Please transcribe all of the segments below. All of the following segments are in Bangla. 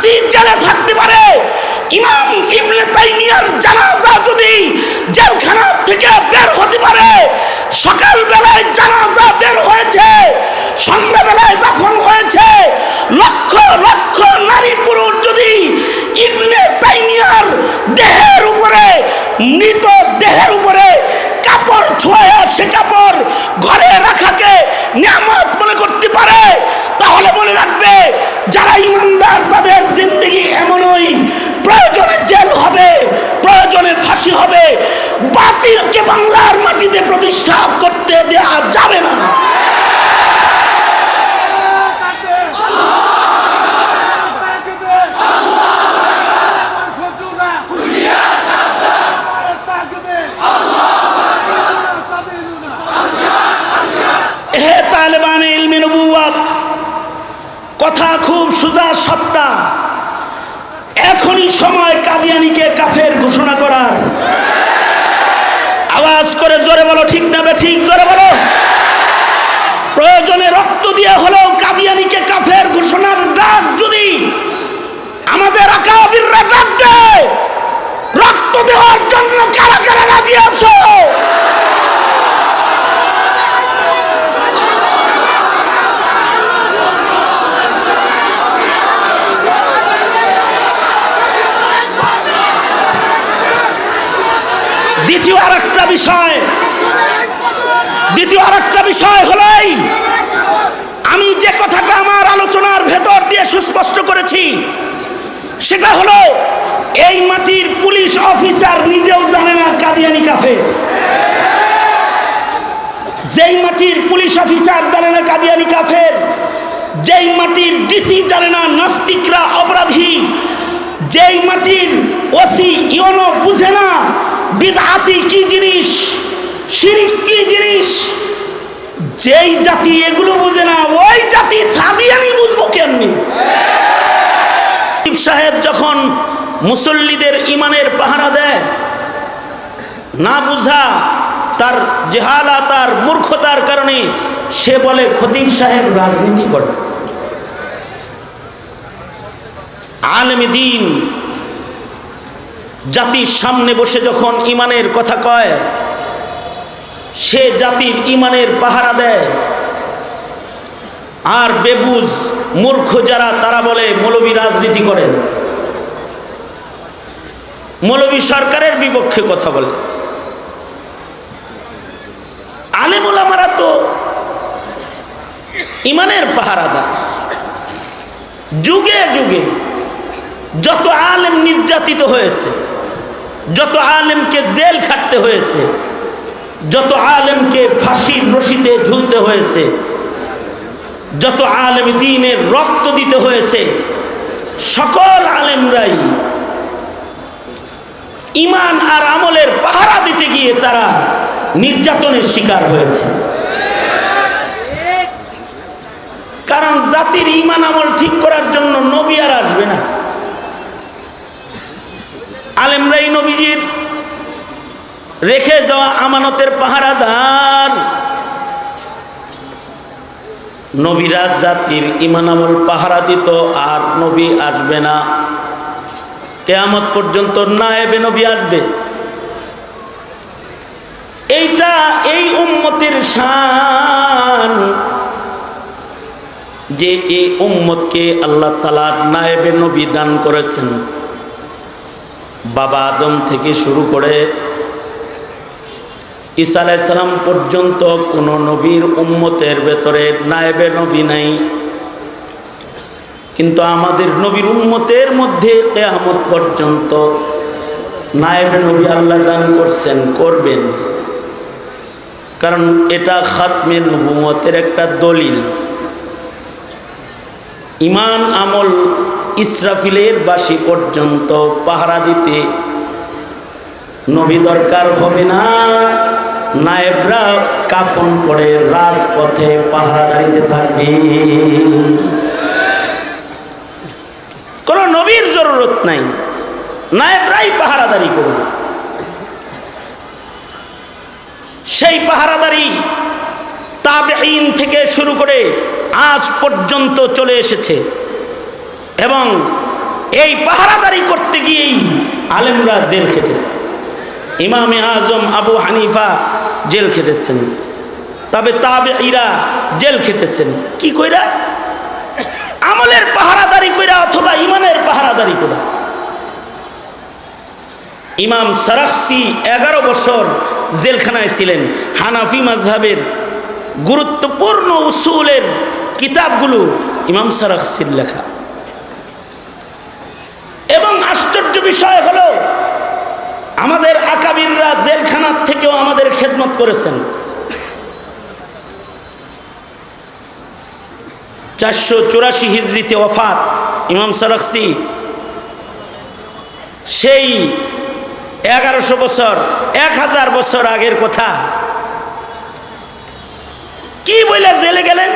ফাঁসি জেলে থাকতে পারে। ইমাম ইবনে তাইমিয়ার জানাজা যদি জেলখানা থেকে বের হতে পারে সকাল বেলায় জানাজা বের হয়েছে, সন্ধ্যাবেলায় দাফন হয়েছে। লক্ষ লক্ষ নারী পুরুষ যদি ইবনে তাইমিয়ার দেহের উপরে, মৃত দেহের উপরে কাপড় ছোঁয়ে সে কাপড় ঘরে রাখাকে নিয়ামত মনে করতে পারে, তাহলে মনে রাখবে যারা ইমানদার, তাদের জিন্দগি এমনই। প্রয়োজনে জেল হবে, প্রয়োজনে ফাঁসি হবে। বাতিলকে বাংলার মাটিতে প্রতিষ্ঠা করতে দেয়া যাবে না হে তালেবান ইলমি নবুয়াত কথা খুব সোজা সবটা এখনই সময় কাদিয়ানিকে কাফের ঘোষণা করার আওয়াজ করে জোরে বলো ঠিক জোরে বলো। প্রয়োজনে রক্ত দিয়ে হলেও কাদিয়ানিকে কাফের ঘোষণার ডাক যদি আমাদের আকাবিররা ডাক দেয়, রক্ত দেওয়ার জন্য কারা কারা রাজি আছো? দ্বিতীয় আর একটা বিষয় দ্বিতীয় আর একটা বিষয় হলোই আমি যে কথাটা আমার আলোচনার ভেতর দিয়ে সুস্পষ্ট করেছি, সেটা হলো এই মাটির পুলিশ অফিসার নিজেও জানে না কাদিয়ানি কাফে যেই মাটির পুলিশ অফিসার জানে না কাদিয়ানি কাফের, যেই মাটির ডিসি জানে না নাস্তিকরা অপরাধী, যেই মাটির ওসি ইয়নো বুঝে না বিদআতি কি জিনিস শিরিক কি জিনিস? যেই জাতি এগুলো বুঝে না, ওই জাতি সাদিয়ানি বুঝব কেমনি? সাহেব যখন মুসল্লিদের ইমানের পাহারা দেয়, না বুঝা তার জেহালা, তার মূর্খতার কারণে সে বলে, খতিব সাহেব রাজনীতি করে। আলম দিন, জাতির সামনে বসে যখন ইমানের কথা কয় সে জাতির ইমানের পাহারা দেয়। আর বেবুজ মূর্খ যারা, তারা বলে, মৌলবী রাজনীতি করেন। মৌলবী সরকারের বিপক্ষে কথা বলে। আলেমুল আমারা তো ইমানের পাহারাদার। যুগে যুগে যত আলেম নির্যাতিত হয়েছে, যত আলেমকে জেল খাটতে হয়েছে যত আলেমকে ফাঁসির রশিতে ঝুলতে হয়েছে, যত আলেম দিনের রক্ত দিতে হয়েছে, সকল আলেমরাই ইমান আর আমলের পাহারা দিতে গিয়ে তারা নির্যাতনের শিকার হয়েছে। কারণ জাতির ইমান আমল ঠিক করার জন্য নবী আর আসবে না। আলেমরাই নবীজির রেখে যাওয়া আমানতের পাহারাদার। নবীরাজ জাতির ইমান আমল পাহারা দিত, আর নবী আসবে না। কেয়ামত পর্যন্ত না এবে নবী আসবে। এইটা এই উম্মতের শান যে এই উম্মতকে আল্লাহ তালার নায়েবে নবী দান করেছেন। বাবা আদম থেকে শুরু করে ঈসা আলাইসালাম পর্যন্ত কোনো নবীর উম্মতের ভেতরে নায়েবে নবী নাই। কিন্তু আমাদের নবীর উম্মতের মধ্যে কেয়ামত পর্যন্ত নায়েবে নবী আল্লাহ দান করছেন, করবেন। কারণ এটা খাতমে নবুমতের একটা দলিল। ইমান আমল ইসরাফিলের বাসি পর্যন্ত পাহারা দিতে নবী দরকার হবে না। নায়েবরা কাফন পরে রাজপথে পাহারাদারিতে থাকবে। কোনো নবীর জরুরত নাই। নায়েবরাই পাহারাদারি করবে সেই পাহারাদারি তাবেইন থেকে শুরু করে আজ পর্যন্ত চলে এসেছে। এবং এই পাহারাদারি করতে গিয়েই আলেমরা জেল খেটেছে। ইমামে আজম আবু হানিফা জেল খেটেছেন। তবে তাবে ইরা জেল খেটেছেন। কি কইরা? আমলের পাহারাদারি কইরা অথবা ইমানের পাহারাদারি কইরা। ইমাম সারাকসি এগারো বছর জেলখানায় ছিলেন। হানাফি মাজহাবের গুরুত্বপূর্ণ উসুলের কিতাবগুলো ইমাম সারাকসির লেখা। এবং আশ্চর্য বিষয় হলো আমাদের আকাবিররা জেলখানার থেকেও আমাদের খেদমত করেছেন। চারশো চুরাশি হিজড়িতে ওফাত, ইমাম সারাকসি সেই এগারোশো বছর, এক হাজার বছর আগের কথা। কি বলে জেলে গেলেন?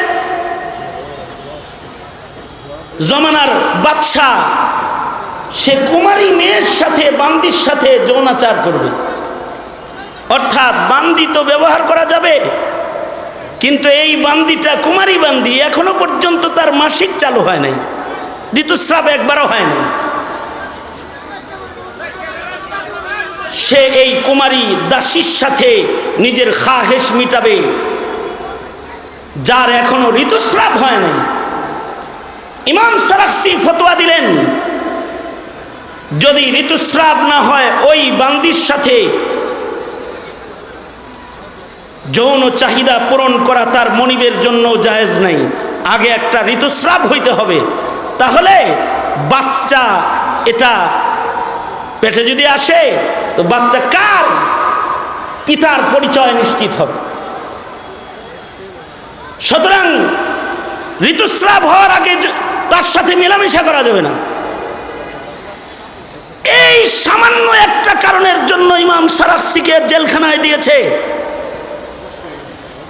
জমানার বাদশাহ সে কুমারী মেয়ের সাথে, বান্দির সাথে যৌনাচার করবে। অর্থাৎ বান্দি তো ব্যবহার করা যাবে, কিন্তু এই বান্দিটা কুমারী বান্দি, এখনও পর্যন্ত তার মাসিক চালু হয় নাই, ঋতুস্রাব একবারও হয় নাই। সে এই কুমারী দাসীর সাথে নিজের খাহেস মিটাবে, যার এখনও ঋতুস্রাব হয় নাই। ইমাম সারাক্সি ফতোয়া দিলেন যদি ঋতুস্রাব না হয়, ওই বান্দির সাথে যৌন চাহিদা পূরণ করা তার মনিবের জন্য জায়েজ নাই। আগে একটা ঋতুস্রাব হইতে হবে। তাহলে বাচ্চা এটা পেটে যদি আসে, তো বাচ্চা কার পিতার পরিচয় নিশ্চিত হবে? সুতরাং ঋতুস্রাব হওয়ার আগে তার সাথে মেলামেশা করা যাবে না। এই সামান্য একটা কারণের জন্য ইমাম সারাক্সিকে জেলখানায় দিয়েছে।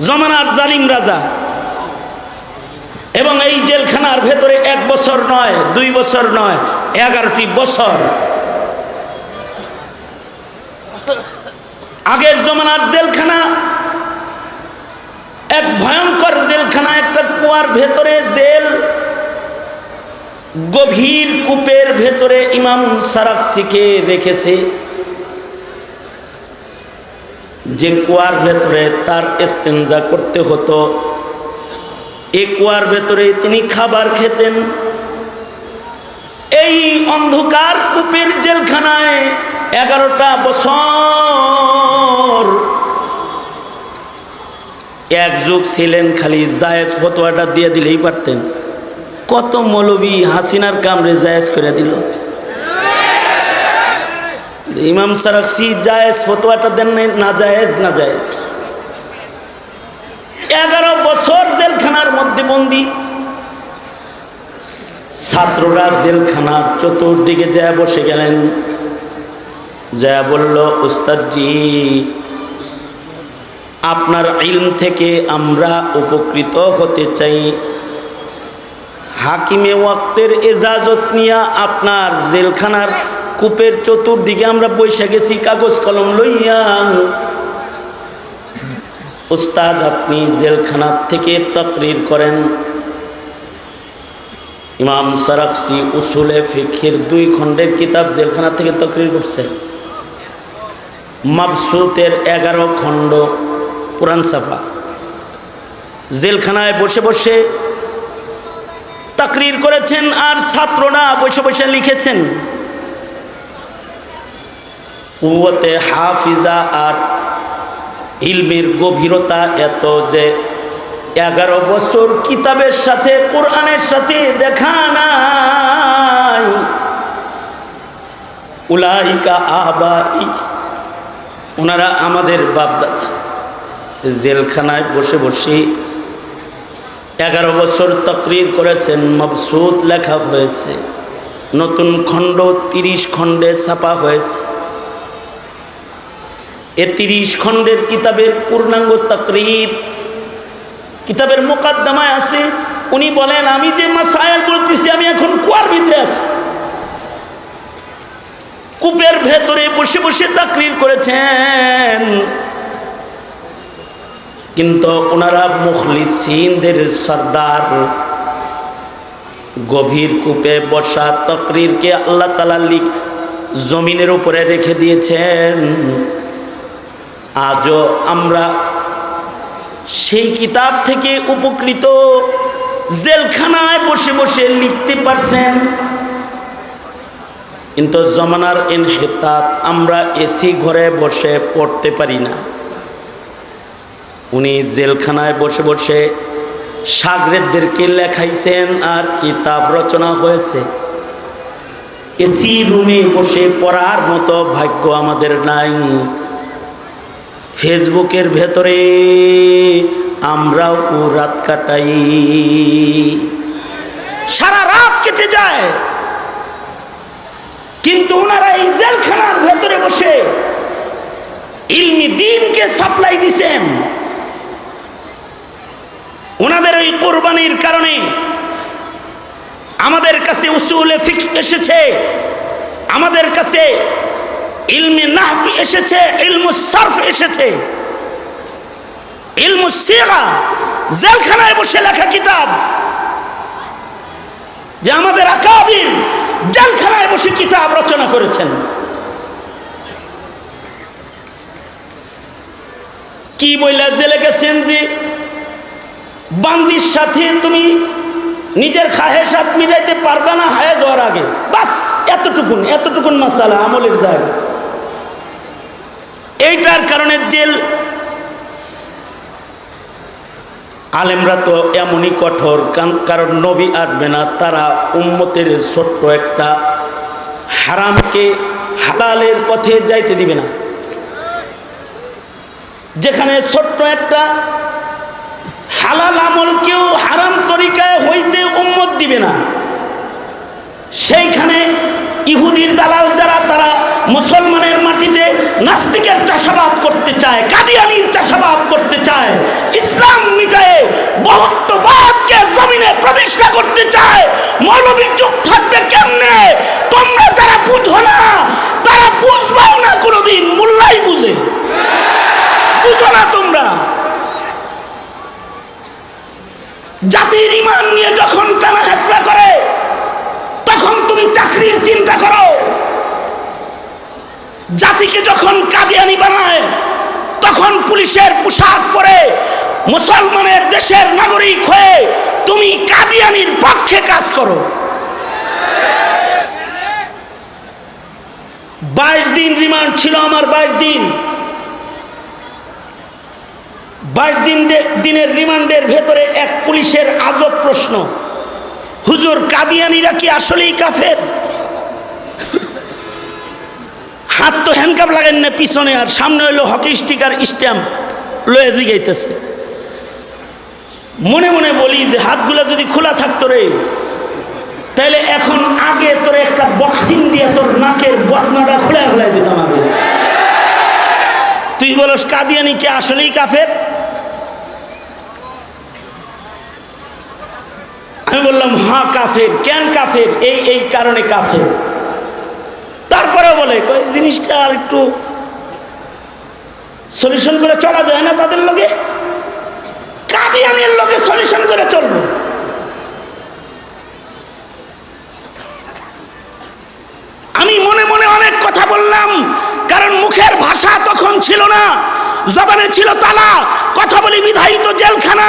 জমানার জালিম রাজা। এবং এই জেলখানার ভেতরে এক বছর নয়, দুই বছর নয়, এগারোটি বছর। আগের জমানার জেলখানা, এক ভয়ঙ্কর জেলখানা, একটা কুয়ার ভেতরে জেল গভীর কূপের ভেতরে ইমাম সারাক্সিকে রেখেছে। যে কুয়ার ভেতরে তার এস্তেঞ্জা করতে হতো, এ কুয়ার ভেতরে তিনি খাবার খেতেন। এই অন্ধকার কূপের জেলখানায় এগারোটা বছর এক যুগ ছিলেন, খালি জায়েজ ফতোয়াটা দিয়ে দিলেই পারতেন। কত মৌলবী হাসিনার কামড়ে জায়েজ করে দিল। ইমাম সারাক্সি জায়েজ ফতোয়াটা দেন না জায়েজ না জায়েজ। এগারো বছর জেলখানার মধ্যে বন্দি। ছাত্ররা জেলখানার চতুর্দিকে যা বসে গেলেন। যা বলল, উস্তাদজি, আপনার ইলম থেকে আমরা উপকৃত হতে চাই। হাকিমে ওয়াক্তের এজাজত নিয়ে আপনার জেলখানার কূপের চতুর্দিকে আমরা বৈশা গেছি, কাগজ কলম লইয়া উস্তাদ, আপনি জেলখানার থেকে তকরির করেন। ইমাম সারাকসি উসুলে ফিখির দুই খণ্ডের কিতাব জেলখানা থেকে তকরির করছে। মাবসুতের এগারো খণ্ড, পুরান সাফা। জেলখানায় বসে বসে তাকরির করেছেন আর ছাত্ররা বসে বসে লিখেছেন। কুয়াতে হাফিজা আর ইলমের গভীরতা এত যে এগারো বছর কিতাবের সাথে, কোরআনের সাথে দেখা নাই। উলাইকা ওনারা আমাদের বাপদাদা, জেলখানায় বসে বসে এগারো বছর তকরির করেছেন মবসুদ লেখা হয়েছে। নতুন খণ্ড তিরিশ খণ্ডে ছাপা হয়েছে। এ তিরিশ খণ্ডের কিতাবের পূর্ণাঙ্গ তকরির কিতাবের মোকাদ্দমায় আছে। উনি বলেন, আমি যে মাসায়াল বলতেছি আমি এখন কুয়ার ভিতরে আছি। কূপের ভেতরে বসে বসে তাকরির করেছেন। কিন্তু ওনারা মুখলিসিনদের সর্দার। গভীর কূপে বসা তকরিরকে আল্লাহ তালা লিখ জমিনের উপরে রেখে দিয়েছেন। আজও আমরা সেই কিতাব থেকে উপকৃত। জেলখানায় বসে বসে লিখতে পারছেন। কিন্তু জমানার ইনহেতাত আমরা এসি ঘরে বসে পড়তে পারি না। উনি জেলখানায় বসে বসে সাগরেদদেরকে লেখাইছেন আর কিতাব রচনা হয়েছে। এসি রুমে বসে পড়ার মতো ভাগ্য আমাদের নাই। ফেসবুকের ভেতরে আমরাও রাত কাটাই। সারা রাত কেটে যায়। কিন্তু ওনারা এই জেলখানার ভেতরে বসে ইলমি দিনকে সাপ্লাই দিছেন। ওনাদের ওই কোরবানির কারণে আমাদের কাছে উসুলে ফিক এসেছে, আমাদের কাছে ইলমে নাহব এসেছে, ইলমু সার্ফ এসেছে। ইলমু সিগা, জেলখানায় বসে লেখা কিতাব। যে আমাদের আকাবির জেলখানায় বসে কিতাব রচনা করেছেন। কি বইলা জেলে গেছেন যে বান্দির সাথে তুমি নিজের খাহেসাত মিলাইতে পারবে না হায় যাওয়ার আগে। বাস, এতটুকুন এতটুকুন মাসালা আমলের জায়গা। এইটার কারণে জেল আলেমরা তো এমনই কঠোর কারণ নবী আসবে না, তারা উম্মতের ছোট্ট একটা হারামকে হালালের পথে যাইতে দিবে না। যেখানে ছোট্ট একটা হালাল আমল কেউ হারাম তরিকায় হইতে উম্মত দিবে না। সেইখানে ইহুদির দালাল যারা, তারা মুসলমানের মাটিতে নাস্তিকের চাষাবাদ করতে চায়, কাদিয়ানির চাষাবাদ করতে চায়, ইসলাম মিটায়ে বহুত্ববাদকে জমিনে প্রতিষ্ঠা করতে চায়। মৌলবী চুপ থাকবে কেমনে? তোমরা যারা বুঝো না, তারা বুঝবাও না কোনোদিন, মোল্লাই বুঝে। বুঝো না তোমরা। জাতির ইমান নিয়ে যখন টানা হেসরা করে, তখন তুমি চাকরির চিন্তা করো। জাতিকে যখন কাদিয়ানি বানায়, তখন পুলিশের পোশাক পরে মুসলমানের দেশের নাগরিক হয়ে তুমি কাদিয়ানির পক্ষে কাজ করো। বাইশ দিন রিমান্ড ছিল আমার বাইশ দিন। বাইশ দিন দিনের রিমান্ডের ভেতরে এক পুলিশের আজব প্রশ্ন। হুজুর, কাদিয়ানিরা কি আসলেই কাফের? হাত তো হ্যান্ডকাপ লাগেন না, পিছনে আর সামনে হইল হকি স্টিকার স্ট্যাম্প লয়ে জিগাইতেছে। মনে মনে বলি যে হাতগুলো যদি খোলা থাকতো রে তাহলে এখন আগে তোর একটা বক্সিং দিয়ে তোর নাকের বদনাটা খুলে খুলে দিতাম আমি। তুই বলস, কাদিয়ানি কে আসলেই কাফের? আমি বললাম হা কাফের। কেন কাফের? এই এই কারণে কাফের। তারপরে বলে, কই জিনিসটা আর একটু সলিউশন করে চলা যায় না তাদের লোকে? কাদিয়ানের লোকে সলিউশন করে চলবো। আমি মনে মনে অনেক কথা বললাম। ভাষা তখন ছিল না। জবানে ছিল তালা। কথা বলি বিধায়িত জেলখানা।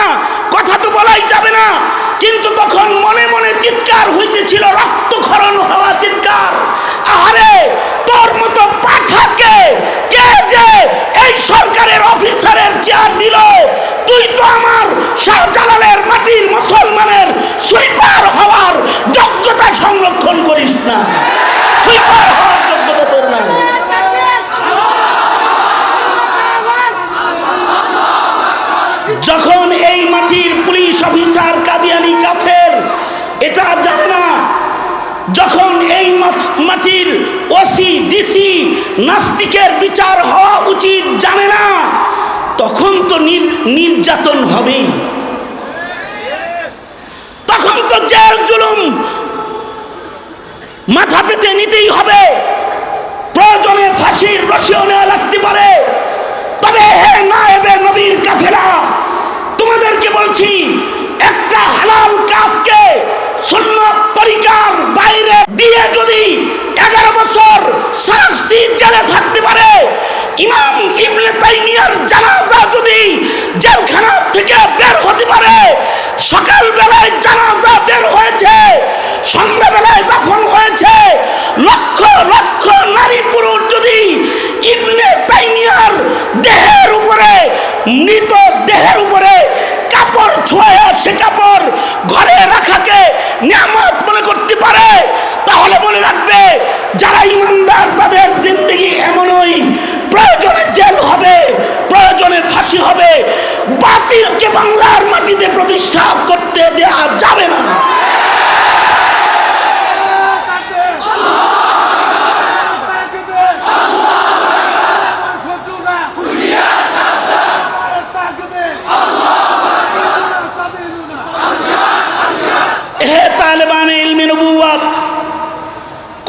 কথা তো বলাই যাবে না। কিন্তু তখন মনে মনে চিৎকার হইতেছিল, রক্তক্ষরণ হওয়া চিৎকার। আহারে, তোর মতো পাঠাকে কে যে এই সরকারের অফিসারের চেয়ার দিল? তুই তো আমার শাহজালালের মাটির মুসলমানের সুইপার হওয়ার যোগ্যতা সংরক্ষণ করিস না। সুইপার হওয়ার যোগ্যতা তোর নাই যখন এই মাটির পুলিশ অফিসার কাদিয়ানি কাফের এটা জানে না যখন এই মাটির ওসি, ডিসি, নাস্তিকের বিচার হওয়া উচিত জানে না। তখন তো নির্যাতন হবেই। তখন তো জেল, জুলুম মাথা পেতে নিতেই হবে। প্রয়োজনে ফাঁসির রসিও নেওয়া লাগতে পারে। তবে হে না এবে নবীর কাফেলা, তোমাদেরকে বলছি, একটা হালাল কাজকে সুন্নত তরিকার বাইরে দিয়ে যদি এগারো বছর সারাক্সি জেলে থাকতে পারে, ইমাম ইবনে তাইমিয়ার জানাজা যদি জেলখানা থেকে বের হতে পারে, সকালবেলায় জানাজা বের হয়েছে, সন্ধ্যাবেলায় দাফন হয়েছে, লক্ষ লক্ষ নারী পুরুষ যদি ইবনে তাইমিয়ার দেহের উপরে, মৃত দেহের উপরে কাপড় ছোঁয়ে সে কাপড় ঘরে রাখাকে নিয়ামত মনে করতে পারে, তাহলে মনে রাখবে যারা ইমানদার, তাদের জিন্দগি এমনই। প্রয়োজনে জেল হবে, প্রয়োজনে ফাঁসি হবে। বাতিলকে বাংলার মাটিতে প্রতিষ্ঠা করতে দেওয়া যাবে না।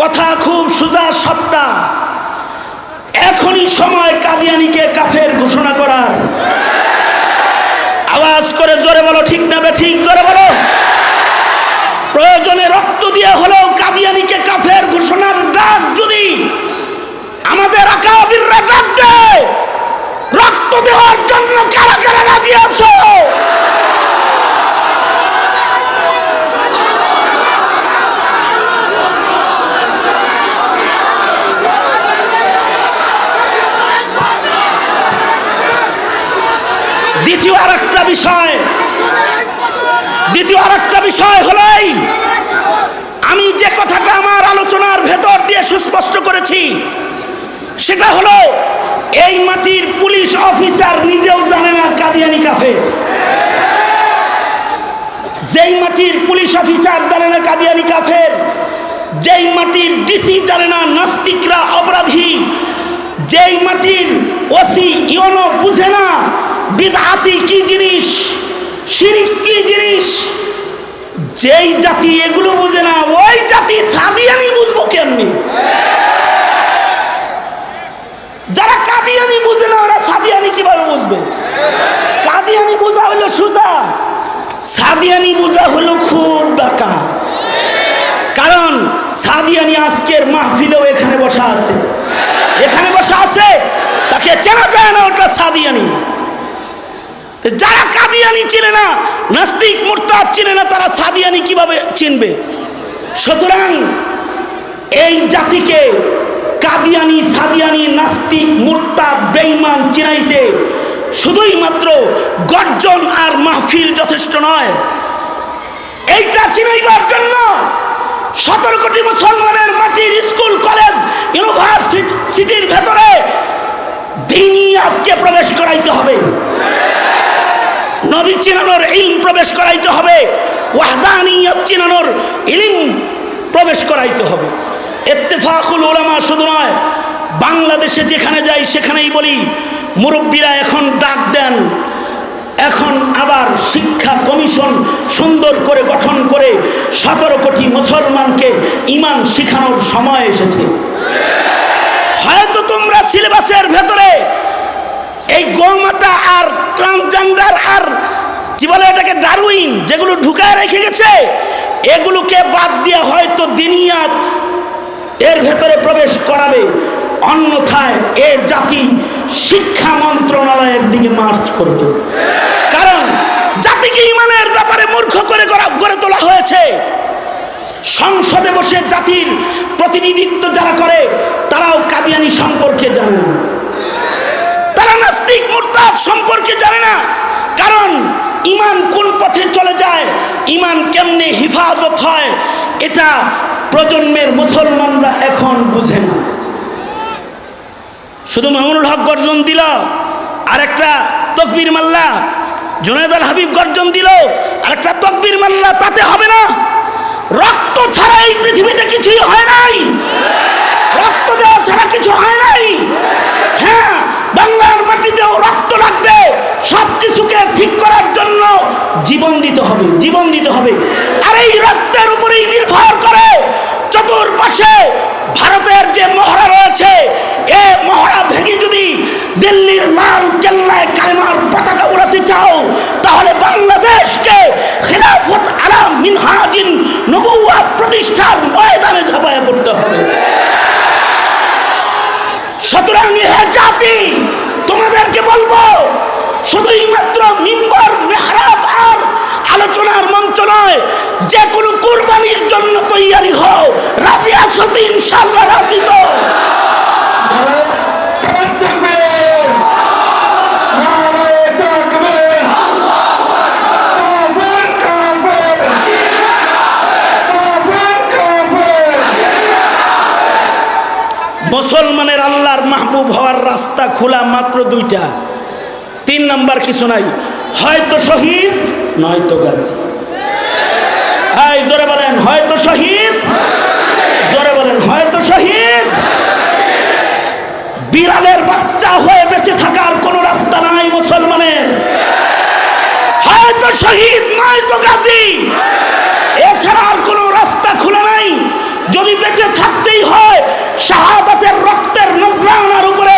কথা খুব সোজা সবটা এখনই সময় কাদিয়ানিকে কাফের ঘোষণা করার। আওয়াজ করে জোরে বলো, ঠিক না বে ঠিক? জোরে বলো। প্রয়োজনে রক্ত দিয়ে হলেও কাদিয়ানিকে কাফের ঘোষণার ডাক যদি আমাদের আকাবিররা ডাক দেয়, রক্ত দেওয়ার জন্য কারা কারা রাজি আছো? দ্বিতীয় আর একটা বিষয়। দ্বিতীয় আর একটা বিষয় হলাই আমি যে কথাটা আমার আলোচনার ভেতর দিয়ে সুস্পষ্ট করেছি, সেটা হলো এই মাটির পুলিশ অফিসার নিজেও জানে না কাদিয়ানি কাফে যেই মাটির পুলিশ অফিসার জানে না কাদিয়ানি কাফের, যেই মাটির ডিসি জানে না নাস্তিকরা অপরাধী, যেই মাটির ওসি ইয়নো বুঝে না বিদআতি কি জিনিস? শিরিক কি জিনিস? যেই জাতি এগুলো বুঝে না, ওই জাতি সাদিয়ানি বুঝব কেমনি? যারা কাদিয়ানি বুঝে না, ওরা সাদিয়ানি কীভাবে বুঝবে? কাদিয়ানি বোঝা হলো সুজা, সাদিয়ানি বোঝা হলো খুব ডাকা। কারণ সাদিয়ানি আজকের মাহফিলেও এখানে বসা আছে। এখানে বসা আছে, তাকে চেনা যায় না ওটা সাদিয়ানি। যারা কাদিয়ানি চিনে না, নাস্তিক, মুরতাদ চিনে না, তারা সাদিয়ানি কীভাবে চিনবে? সুতরাং এই জাতিকে কাদিয়ানি, সাদিয়ানি, নাস্তিক, মুরতাদ, বেঈমান চিনাইতে শুধুই মাত্র গর্জন আর মাহফিল যথেষ্ট নয়। এইটা চিনাইবার জন্য সতেরো কোটি মুসলমানের মাটির স্কুল, কলেজ ইউনিভার্সিটির ভেতরে দিনিয়াতকে প্রবেশ করাইতে হবে। নবী চিনানোর ইলম প্রবেশ করাইতে হবে। ওয়াহদানিয়ত চিনানোর ইলম প্রবেশ করাইতে হবে। ইত্তেফাকুল ওলামা শুধু নয়, বাংলাদেশে যেখানে যাই সেখানেই বলি, মুরব্বীরা এখন ডাক দেন। এখন আবার শিক্ষা কমিশন সুন্দর করে গঠন করে সতেরো কোটি মুসলমানকে ইমান শিখানোর সময় এসেছে। হয়তো তোমরা সিলেবাসের ভেতরে এই গৌমাতা আর ট্রান্সজেন্ডার আর, কি বলে এটাকে, ডারউইন, যেগুলো ঢুকায় রেখে গেছে, এগুলোকে বাদ দিয়ে হয়তো দিনিয়াত এর ভেতরে প্রবেশ করাবে। অন্যথায় এ জাতি শিক্ষা মন্ত্রণালয়ের দিকে মার্চ করবে। কারণ জাতিকে ইমানের ব্যাপারে মূর্খ করে করা গড়ে তোলা হয়েছে। সংসদে বসে জাতির প্রতিনিধিত্ব যারা করে, তারাও কাদিয়ানি সম্পর্কে জানে না। তারা নাস্তিক, মুরতাদ সম্পর্কে জানে না। কারণ ইমান কোন পথে চলে যায়, ইমান কেমনে হিফাজত হয়, এটা প্রজন্মের মুসলমানরা এখন বুঝে না। শুধু মামুনুল হক গর্জন দিল আর একটা তকবির মাল্লা, জুনায়দ আল হাবিব গর্জন দিল আর একটা তকবির মাল্লা, তাতে হবে না। রক্ত ছাড়া এই পৃথিবীতে কিছুই হয় নাই। রক্ত দেওয়া ছাড়া কিছু হয় নাই। হ্যাঁ বাংলার মাটিতেও রক্ত লাগবে। সব কিছুকে ঠিক করার জন্য জীবন দিতে হবে, জীবন দিতে হবে। আর এই রক্তের উপরেই নির্ভর করে চতুর্পাশে ভারতের যে মহড়া রয়েছে, এ মহড়া ভেঙে যদি দিল্লির লাল কেল্লায় কালেমার পতাকা উড়াতে চাও, তাহলে বাংলাদেশকে খিলাফত আলাম মিনহাজিন নবুয়াত প্রতিষ্ঠার ময়দানে ঝাঁপায় পড়তে হবে। সুতরাং হে জাতি তোমাদেরকে বলব শুধুই মাত্র মিম্বর, মেহরাব আর আলোচনার মঞ্চ নয় যে কোনো কুরবানির জন্য তৈয়ারি হও। রাজি আসতে ইনশাল্লাহ রাজি তো? মুসলমানের আল্লাহর মাহবুব হওয়ার রাস্তা খোলা মাত্র দুইটা। তিন নাম্বার কিছু নাই। হয়তো শহীদ, নয়তো গাজী। এই, জোরে বলেন, হয়তো শহীদ, জোরে বলেন, হয়তো শহীদ। বিড়ালের বাচ্চা হয়ে বেঁচে থাকার কোনো রাস্তা নাই মুসলমানের। হয়তো শহীদ, নয়তো গাজী। এছাড়া আর কোনো রাস্তা খোলা নাই যদি বেঁচে থাকতেই হয় শাহাদাতের রক্তের নজরানার উপরে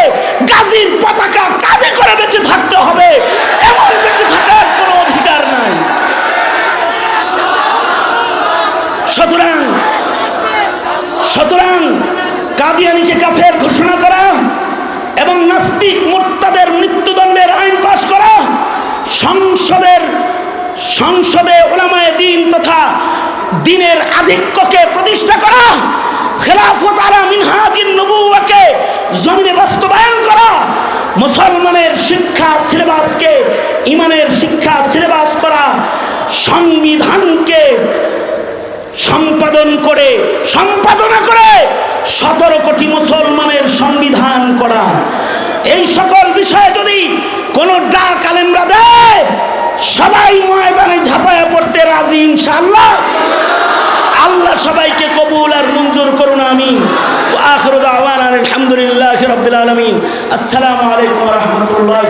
গাজীর পতাকা কাঁধে করে বেঁচে থাকতে হবে। এমন বেঁচে থাকার কোনো অধিকার নাই। সুতরাং সুতরাং কাদিয়ানিকে কাফের ঘোষণা করা এবং নাস্তিক মোর্তাদের মৃত্যুদণ্ডের আইন পাশ করা সংসদের, সংসদে ওলামায়ে দিন তথা দিনের আধিক্যকে প্রতিষ্ঠা করা, খেলাফত আলা মিনহাজিন নবুয়াকে জমিনে বাস্তবায়ন করা, মুসলমানের শিক্ষা সিলেবাসকে, ইমানের শিক্ষা সিলেবাস করা, সংবিধানকে সম্পাদন করে, সম্পাদনা করে সতেরো কোটি মুসলমানের সংবিধান করা। এই সকল বিষয়ে যদি কোনো ডাক আলেমরা দেয় সবাই ময়দানে ঝাঁপায় পড়তে রাজি ইনশাল্লাহ আল্লাহ সবাইকে কবুল আর মঞ্জুর করুন আমি আখরুদ আওয়ান আলহামদুলিল্লাহ রবিল আলমিন। আসসালামু আলাইকুম রহমতুল্লাহ